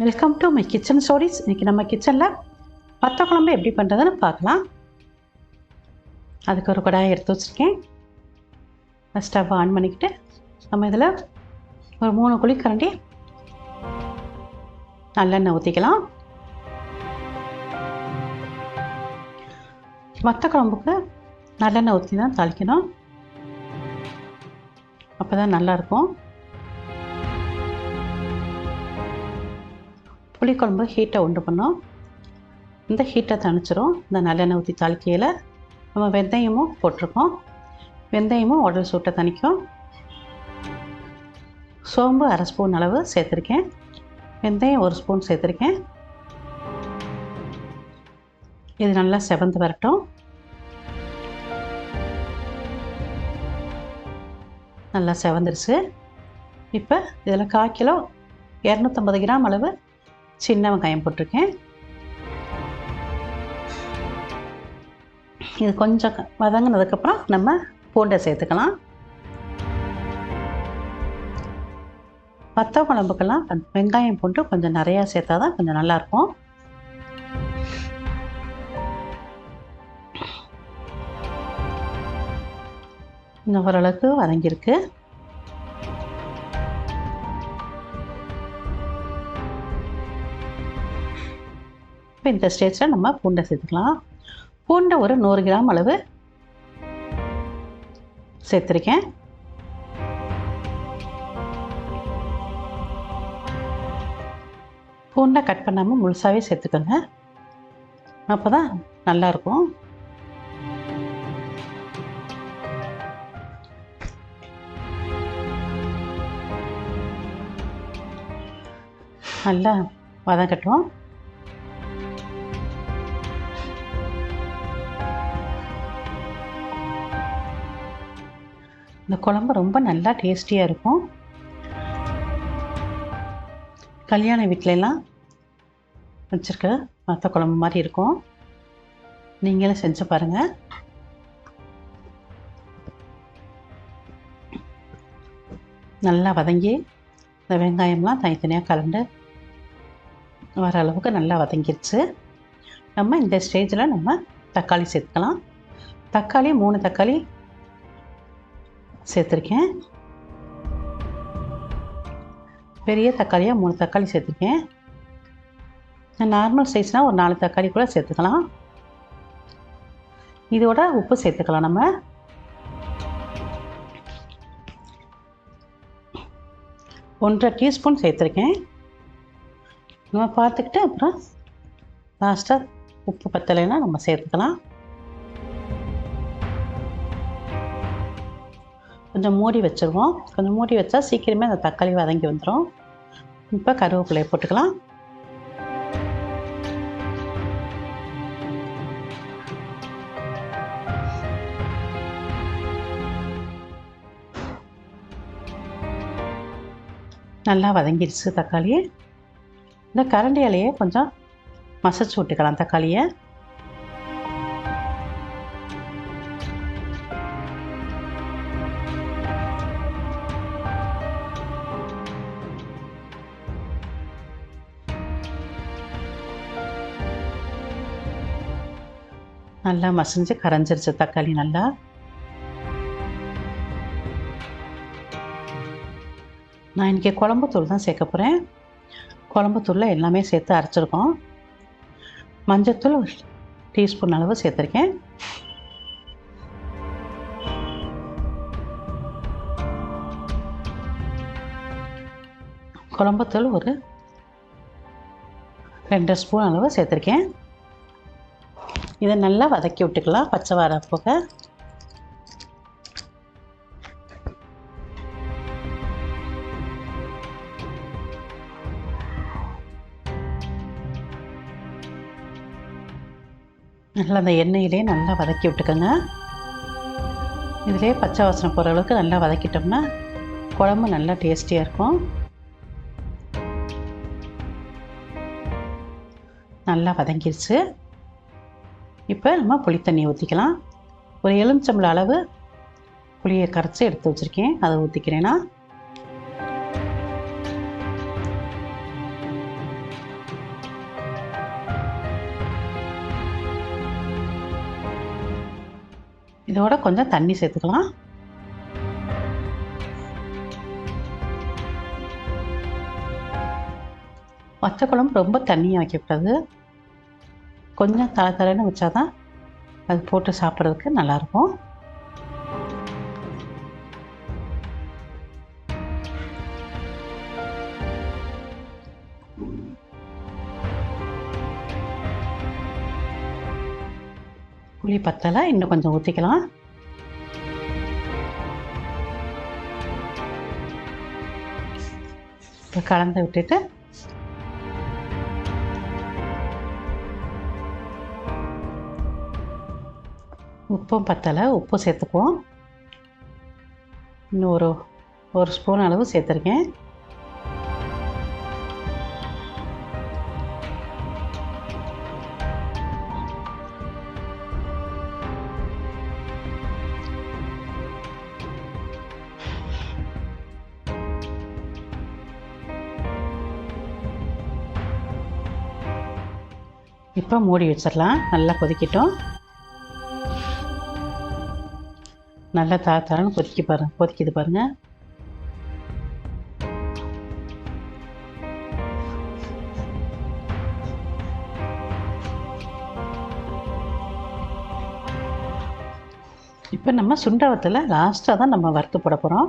Welcome to my kitchen stories இன்றைக்கி நம்ம கிச்சனில் வத்த குழம்பு எப்படி பண்ணுறதுன்னு பார்க்கலாம். அதுக்கு ஒரு கடாயை எடுத்து வச்சுருக்கேன். ஸ்டவ் ஆன் பண்ணிக்கிட்டு நம்ம இதில் ஒரு மூணு குழி கரண்டி நல்லெண்ணெய் ஊற்றிக்கலாம் வத்த குழம்புக்கு நல்லெண்ணெய் ஊற்றி தான் தாளிக்கணும். அப்போ தான் நல்லாயிருக்கும் புளிக்குழம்பு ஹீட்டை உண்டு பண்ணோம். இந்த ஹீட்டை தணிச்சிரும். இந்த நல்லெண்ணெய் ஊற்றி தாளிக்கையில் நம்ம வெந்தயமும் போட்டிருக்கோம். வெந்தயமும் உடல் சூட்டை தணிக்கும். சோம்பு அரை ஸ்பூன் அளவு சேர்த்துருக்கேன். வெந்தயம் ஒரு ஸ்பூன் சேர்த்துருக்கேன். இது நல்லா செவந்து வரட்டும். நல்லா செவந்துருச்சு. இப்போ இதில் கால் கிலோ இரநூத்தம்பது கிராம் அளவு சின்ன வெங்காயம் போட்டிருக்கேன். இது கொஞ்சம் வதங்கினதுக்கப்புறம் நம்ம பூண்டை சேர்த்துக்கலாம். வத்த குழம்புக்கெல்லாம் வெங்காயம் பூண்டு கொஞ்சம் நிறையா சேர்த்தா தான் கொஞ்சம் நல்லாயிருக்கும். இன்னும் ஓரளவுக்கு வதங்கியிருக்கு. இப்போ இந்த ஸ்டேஜில் நம்ம பூண்டை சேர்த்துக்கலாம். பூண்டை ஒரு நூறு கிராம் அளவு சேர்த்துருக்கேன். பூண்டை கட் பண்ணாமல் முழுசாகவே சேர்த்துக்கோங்க. அப்போ தான் நல்லாயிருக்கும் நல்லா வதங்கட்டும். இந்த குழம்பு ரொம்ப நல்லா டேஸ்டியாக இருக்கும். கல்யாண வீட்டிலலாம் வச்சுருக்க மற்ற குழம்பு மாதிரி இருக்கும். நீங்களும் செஞ்சு பாருங்கள் நல்லா வதங்கி இந்த வெங்காயம்லாம் தனித்தனியாக கலந்து வர அளவுக்கு நல்லா வதங்கிருச்சு. நம்ம இந்த ஸ்டேஜில் நம்ம தக்காளி சேர்த்துக்கலாம். தக்காளி மூணு தக்காளி சேர்த்துருக்கேன். பெரிய தக்காளியாக மூணு தக்காளி சேர்த்துருக்கேன். நார்மல் சைஸ்னால் ஒரு நாலு தக்காளி கூட சேர்த்துக்கலாம். இதோட உப்பு சேர்த்துக்கலாம் நம்ம. ஒன்றரை டீஸ்பூன் சேர்த்துருக்கேன். நம்ம பார்த்துக்கிட்டு அப்புறம் லாஸ்ட்டாக உப்பு பத்தலைன்னா நம்ம சேர்த்துக்கலாம். கொஞ்சம் மூடி வச்சுருவோம். கொஞ்சம் மூடி வச்சா சீக்கிரமே அந்த தக்காளி வதங்கி வந்துடும் இப்போ கருவேப்பிலையை போட்டுக்கலாம். நல்லா வதங்கிடுச்சு தக்காளியை. இந்த கரண்டி இலையை கொஞ்சம் மசச்சு விட்டுக்கலாம் தக்காளியை. நல்லா மசிஞ்சு கரைஞ்சிருச்சு தக்காளி நல்லா. நான் இன்றைக்கி குழம்புத்தூள் தான் சேர்க்க போகிறேன் குழம்புத்தூளில் எல்லாமே சேர்த்து அரைச்சிருக்கோம். மஞ்சத்தூள் ஒரு டீஸ்பூன் அளவு சேர்த்துருக்கேன். குழம்புத்தூள் ஒரு ரெண்டு ஸ்பூன் அளவு சேர்த்துருக்கேன். இதை நல்லா வதக்கி விட்டுக்கலாம் பச்சை வாடை போக. நல்லா அந்த எண்ணெயிலே நல்லா வதக்கி விட்டுக்கோங்க. இதிலே பச்சை வாசனை போகிற அளவுக்கு நல்லா வதக்கிட்டோம்னா குழம்பு நல்லா டேஸ்டியாக இருக்கும். நல்லா வதங்கிருச்சு. இப்போ நம்ம புளித்தண்ணியை ஊற்றிக்கலாம் ஒரு எலுமிச்சம்பள அளவு புளியை கரைச்சி எடுத்து வச்சுருக்கேன். அதை ஊற்றிக்கிறேன்னா இதோட கொஞ்சம் தண்ணி சேர்த்துக்கலாம். வச்ச குழம்பு ரொம்ப தண்ணியாக வைக்கக்கூடாது. கொஞ்சம் தலை தலைன்னு வச்சாதான் அது போட்டு சாப்பிட்றதுக்கு நல்லாயிருக்கும். புளி பத்தலை இன்னும் கொஞ்சம் ஊற்றிக்கலாம் இப்போ கலந்து விட்டுட்டு உப்பும் பத்தலை உப்பு சேர்த்துக்குவோம். இன்னும் ஒரு ஒரு ஸ்பூன் அளவு சேர்த்துருக்கேன். இப்போ மூடி வச்சிடலாம். நல்லா கொதிக்கட்டும். நல்லா தாத்தான்னு தரன்னு கொதிக்க பாருங்க கொதிக்குது பாருங்க. இப்போ நம்ம சுண்டவத்தில் லாஸ்ட்டாக தான் நம்ம வறுத்து போட போகிறோம்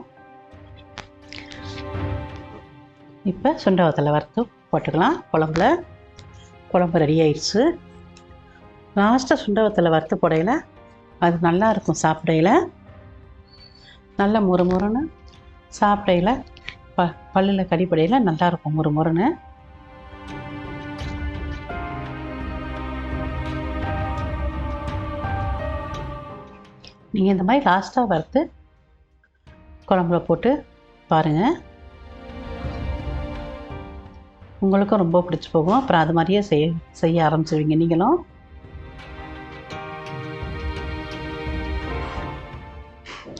இப்போ சுண்டவத்தில் வறுத்து போட்டுக்கலாம். குழம்புல குழம்பு ரெடி ஆயிடுச்சு. லாஸ்ட்டாக சுண்டவத்தில் வறுத்து போடையில் அது நல்லாயிருக்கும் சாப்பிடையில். நல்ல முறு முறுன்னு சாப்பிடையில் ப பல்லில் கடிப்படையில் நல்லாயிருக்கும் முறு முறுன்னு. நீங்கள் இந்த மாதிரி லாஸ்ட்டாக வறுத்து குழம்புல போட்டு பாருங்கள் உங்களுக்கும் ரொம்ப பிடிச்சி போகும். அப்புறம் அது மாதிரியே செய்ய செய்ய ஆரம்பிச்சிருவீங்க நீங்களும்.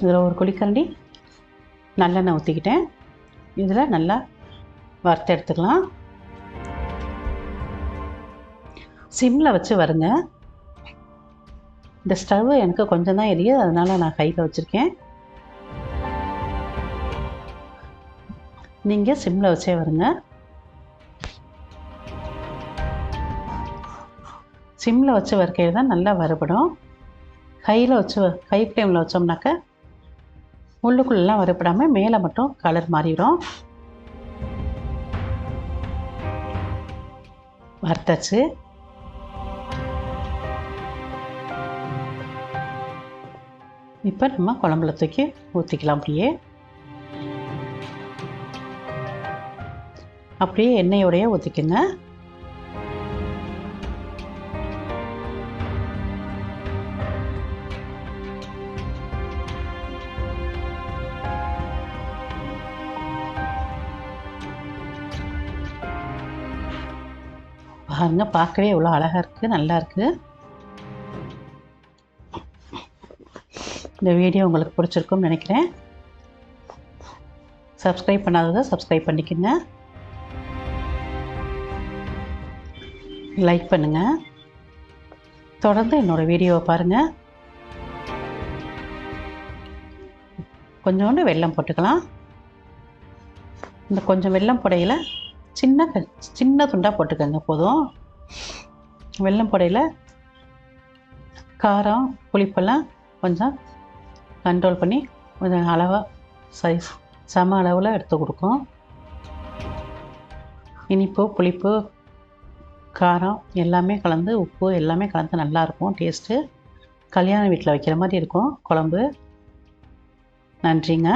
இதில் ஒரு குழிக்கரண்டி நல்லெண்ணெய் ஊற்றிக்கிட்டேன். இதில் நல்லா வறுத்து எடுத்துக்கலாம். சிம்மில் வச்சு வருங்க. இந்த ஸ்டவ் எனக்கு கொஞ்சம் தான் எரியுது அதனால் நான் கையில் வச்சுருக்கேன். நீங்கள் சிம்மில் வச்சே வருங்க. சிம்மில் வச்சு வறுக்கையில் தான் நல்லா வறுபடும். கையில் வச்சு கை ஃப்ளேமில் வச்சோம்னாக்க உள்ளுக்குள்ளெல்லாம் வரப்படாமல் மேலே மட்டும் கலர் மாறிடும் வறுத்தாச்சு. இப்போ நம்ம குழம்புல தூக்கி ஊற்றிக்கலாம் அப்படியே. அப்படியே எண்ணெயோடையே ஊற்றிக்கங்க பாருங்க பார்க்கவே எவ்வளோ அழகாக இருக்குது நல்லா இருக்குது இந்த வீடியோ உங்களுக்கு பிடிச்சிருக்கும்னு நினைக்கிறேன். சப்ஸ்கிரைப் பண்ணாததை சப்ஸ்கிரைப் பண்ணிக்கோங்க. லைக் பண்ணுங்கள் தொடர்ந்து என்னோடய வீடியோவை பாருங்கள் கொஞ்சோண்டு வெள்ளம் போட்டுக்கலாம். இந்த கொஞ்சம் வெள்ளம் புடையில சின்ன க சின்ன துண்டாக போட்டுக்கோங்க போதும். வெல்லம் புடையில் காரம் புளிப்பெல்லாம் கொஞ்சம் கண்ட்ரோல் பண்ணி கொஞ்சம் அளவாக சைஸ் சம அளவில் எடுத்து கொடுக்கும். இனிப்பு புளிப்பு காரம் எல்லாமே கலந்து உப்பு எல்லாமே கலந்து நல்லாயிருக்கும் டேஸ்ட்டு கல்யாண வீட்டில் வைக்கிற மாதிரி இருக்கும் குழம்பு. நன்றிங்க.